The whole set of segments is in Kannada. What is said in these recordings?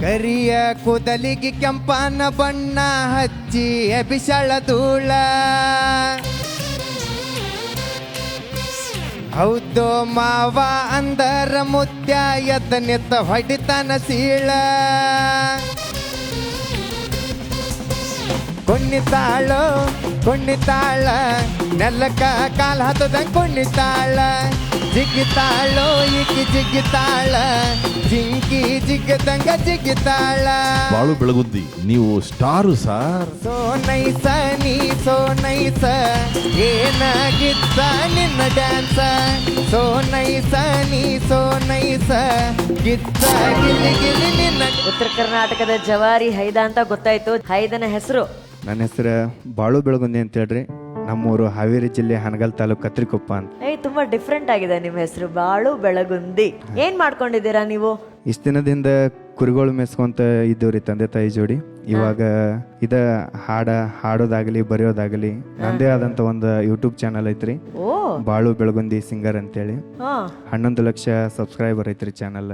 ಕರಿಯ ಕೂದಲಿಗೆ ಕೆಂಪನ ಬಣ್ಣ ಹಚ್ಚಿ ಅಭಿಷಳ ಧೂಳ. ಹೌದು ಮಾವ ಅಂದರ ಮುತ್ಯ ಎದ್ದ ನಿತ್ತ ಹೊಡಿತನ ಸೀಳ. ಕುಣ್ಣಿತಾಳು ಕುಣ್ಣಿತಾಳ ನೆಲ್ಲಕ್ಕ ಕಾಲ ಹತ್ತದಂಗ ಕುಣ್ಣಿತಾಳ ಜಿಗಿತಾಳು ಈಕಿ ಜಿಗಿತಾಳ ಜಿಂಕಿ ಜಿಗದಂಗ ಜಿಗಿತಾಳ. ಬಾಳು ಬೆಳಗುದ್ದಿ ನೀವು ಸ್ಟಾರು ಸಾರ್. ಸೋನೈಸ ನೀ ಸೋನೈಸ ಏನಾಗಿತ್ತ ನಿನ್ನ ಡ್ಯಾನ್ಸ. ಸೋನೈಸ ನೀ ಸೋನೈಸ ಗಿತ್ತ ಗಿಲಿ ಗಿಲಿ ನಿನ್ನ ಉತ್ತರ ಕರ್ನಾಟಕದ ಜವಾರಿ ಹೈದ ಅಂತ ಗೊತ್ತಾಯ್ತು. ಹೈದನ ಹೆಸರು ನನ್ನ ಹೆಸರು ಬಾಳು ಬೆಳಗುಂದಿ ಅಂತ ಹೇಳ್ರಿ. ನಮ್ಮೂರು ಹಾವೇರಿ ಜಿಲ್ಲೆ ಹನಗಲ್ ತಾಲೂಕು ಕತ್ರಿಕೊಪ್ಪ ಅಂತ. ತುಂಬಾ ಡಿಫ್ರೆಂಟ್ ಆಗಿದೆ ನಿಮ್ಮ ಹೆಸರು ಬಾಳು ಬೆಳಗುಂದಿ. ಏನ್ ಮಾಡ್ಕೊಂಡಿದ್ದೀರಾ ನೀವು? ಇಷ್ಟ ದಿನದಿಂದ ಕುರಿಗಳು ಮೇಸ್ಕೊಂತ ಇದ್ದವ್ರಿ ತಂದೆ ತಾಯಿ ಜೋಡಿ. ಇವಾಗ ಇದ ಹಾಡ ಹಾಡೋದಾಗಲಿ ಬರೆಯೋದಾಗಲಿ ನಂದೇ ಆದಂತ ಒಂದು ಯೂಟ್ಯೂಬ್ ಚಾನಲ್ ಐತ್ರಿ. ಓ. ಬಾಳು ಬೆಳಗುಂದಿ ಸಿಂಗರ್ ಅಂತೇಳಿ. ಹನ್ನೊಂದು ಲಕ್ಷ ಸಬ್ಸ್ಕ್ರೈಬರ್ ಐತ್ರಿ ಚಾನಲ್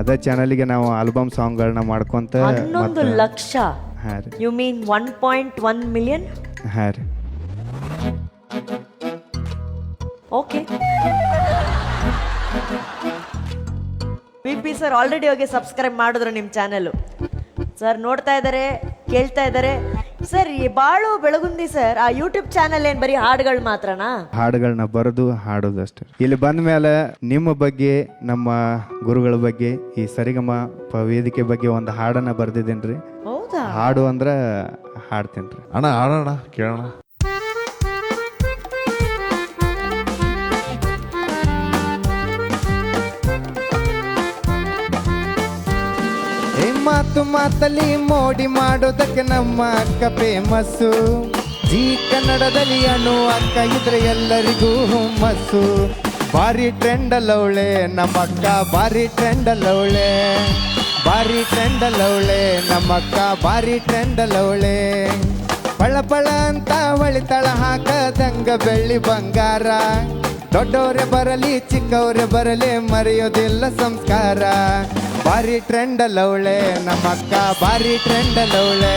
ಅದ ಚಾನಲ್ಗೆ ನಾವು ಆಲ್ಬಮ್ ಸಾಂಗ್ಗಳನ್ನ ಮಾಡ್ಕೊಂತ ಹನ್ನೊಂದು ಲಕ್ಷ? ಹಾ ರೀ you mean one point one million ಹಾ ರೀ okay V P sir already ಹೋಗಿ ಸಬ್ಸ್ಕ್ರೈಬ್ ಮಾಡಿದ್ರು ನಿಮ್ಮ ಚಾನಲ್ಲು ಸರ್ ನೋಡ್ತಾ ಇದ್ದಾರೆ ಕೇಳ್ತಾ ಇದ್ದಾರೆ ಸರ್ ಈ ಬಾಳು ಬೆಳಗುಂದಿ ಸರ್ ಆ ಯೂಟ್ಯೂಬ್ ಚಾನಲ್ ಏನು ಬರೀ ಹಾಡುಗಳು ಮಾತ್ರನಾ? ಹಾಡುಗಳನ್ನ ಬರೆದು ಹಾಡೋದಷ್ಟೇ. ಇಲ್ಲಿ ಬಂದ ಮೇಲೆ ನಿಮ್ಮ ಬಗ್ಗೆ ನಮ್ಮ ಗುರುಗಳ ಬಗ್ಗೆ ಈ ಸರಿಗಮ ಪ ವೇದಿಕೆ ಬಗ್ಗೆ ಒಂದು ಹಾಡನ್ನ ಬರ್ದಿದ್ದೇನ್ರಿ. ಹೌದಾ ಹಾಡು ಅಂದ್ರೆ ಹಾಡ್ತೇನ್ರಿ ಅಣ್ಣ ಹಾಡೋಣ ಕೇಳೋಣ. ಮಾತು ಮಾತಲ್ಲಿ ಮೋಡಿ ಮಾಡೋದಕ್ಕೆ ನಮ್ಮ ಅಕ್ಕ ಫೇಮಸ್ಸು ಜೀ ಕನ್ನಡದಲ್ಲಿ ಅಣು ಅಕ್ಕ ಇದ್ರೆ ಎಲ್ಲರಿಗೂ ಹುಮ್ಮಸ್ಸು ಭಾರಿ ಟ್ರೆಂಡ್ ಅಲ್ಲವಳೆ ನಮ್ಮ ಅಕ್ಕ ಭಾರಿ ಟ್ರೆಂಡ್ ಅಲ್ಲವಳೆ ಭಾರಿ ಟ್ರೆಂಡ್ ಅಲ್ಲವಳೆ ನಮ್ಮಕ್ಕ ಬಾರಿ ಟ್ರೆಂಡ್ ಅಲ್ಲವಳೆ ಪಳ ಅಂತ ಒಳಿತಳ ಹಾಕದಂಗ ಬೆಳ್ಳಿ ಬಂಗಾರ. ದೊಡ್ಡವರೇ ಬರಲಿ, ಚಿಕ್ಕವರೇ ಬರಲಿ, ಮರೆಯೋದಿಲ್ಲ ಸಂಸ್ಕಾರ. ಬಾರಿ ಟ್ರೆಂಡ್ ಅಲ್ಲವಳೆ ನಮ್ಮ ಬಾರಿ ಟ್ರೆಂಡ್ ಅಲ್ಲವಳೆ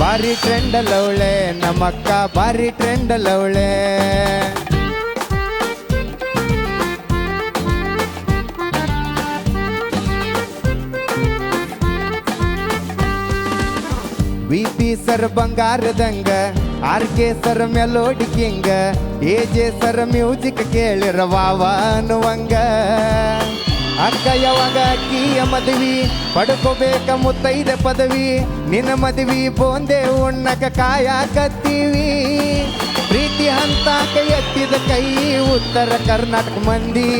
ಬಾರಿ ಟ್ರೆಂಡ್ ಅಲ್ಲವಳೆ ನಮ್ಮಕ್ಕ ಬಾರಿ ಟ್ರೆಂಡ್ ಅಲ್ಲವಳೆ ಸರ್ ಬಂಗಾರದಂಗ, ಆರ್ ಕೆ ಸರ್ ಮೆಲೋಡಿ ಕಿಂಗ ಎ ಜೆ ಸರ್ ಮ್ಯೂಸಿಕ್ ಕೇಳಿರ ಅನ್ನುವಂಗ. ಅಕ್ಕ ಯಾವಾಗ ಅಕ್ಕಿಯ ಮದುವಿ, ಪಡ್ಕೋಬೇಕ ಮುತ್ತೈದ ಪದವಿ, ನಿನ್ನ ಮದುವಿ ಬೋಂದೆ ಉಣ್ಣಕ ಕಾಯಕತ್ತೀವಿ ಪ್ರೀತಿ ಹಂತ ಎತ್ತಿದ ಕೈ, ಉತ್ತರ ಕರ್ನಾಟಕ ಮಂದಿ.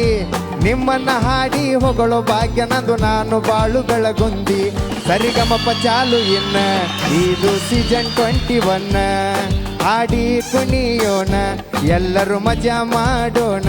ನಿಮ್ಮನ್ನ ಹಾಡಿ ಹೊಗಳು ಭಾಗ್ಯನದು ನಾನು ಬಾಳುಗಳ ಬೆಳಗುಂದಿ ಸರಿಗಮಪ ಚಾಲು ಇನ್ನ. ಇದು ಸೀಸನ್ ಟ್ವೆಂಟಿ ಒನ್ ಆಡಿ ಕುಣಿಯೋಣ. ಎಲ್ಲರೂ ಮಜಾ ಮಾಡೋಣ.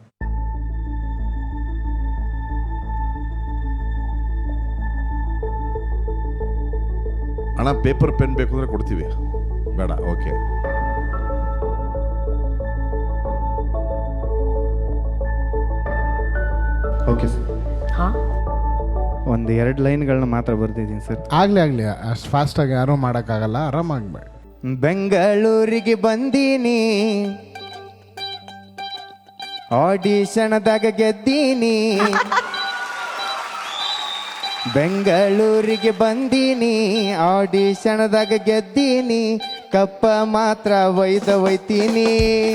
ಅಣ್ಣ ಪೇಪರ್ ಪೆನ್ ಬೇಕು ಅಂದ್ರೆ ಕೊಡ್ತೀವಿ. ಬೇಡ ಓಕೆ ಓಕೆ ಸರ್ ಹಾ? ಒಂದು ಎರಡು ಲೈನ್ಗಳನ್ನ ಮಾತ್ರ ಬರ್ತಿದ್ದೀನಿ ಸರ್ ಆಗ್ಲಿ ಆಗ್ಲಿ ಅಷ್ಟು ಫಾಸ್ಟಾಗಿ ಯಾರೂ ಮಾಡೋಕ್ಕಾಗಲ್ಲ ಆರಾಮಾಗ್ಬೇಡ. ಬೆಂಗಳೂರಿಗೆ ಬಂದೀನಿ. ಆಡಿಷನ್ದಾಗ ಗೆದ್ದೀನಿ. ಬೆಂಗಳೂರಿಗೆ ಬಂದೀನಿ ಆಡಿಷನ್ದಾಗ ಗೆದ್ದೀನಿ ಕಪ್ಪ ಮಾತ್ರ ಒಯ್ದ ಒಯ್ತೀನಿ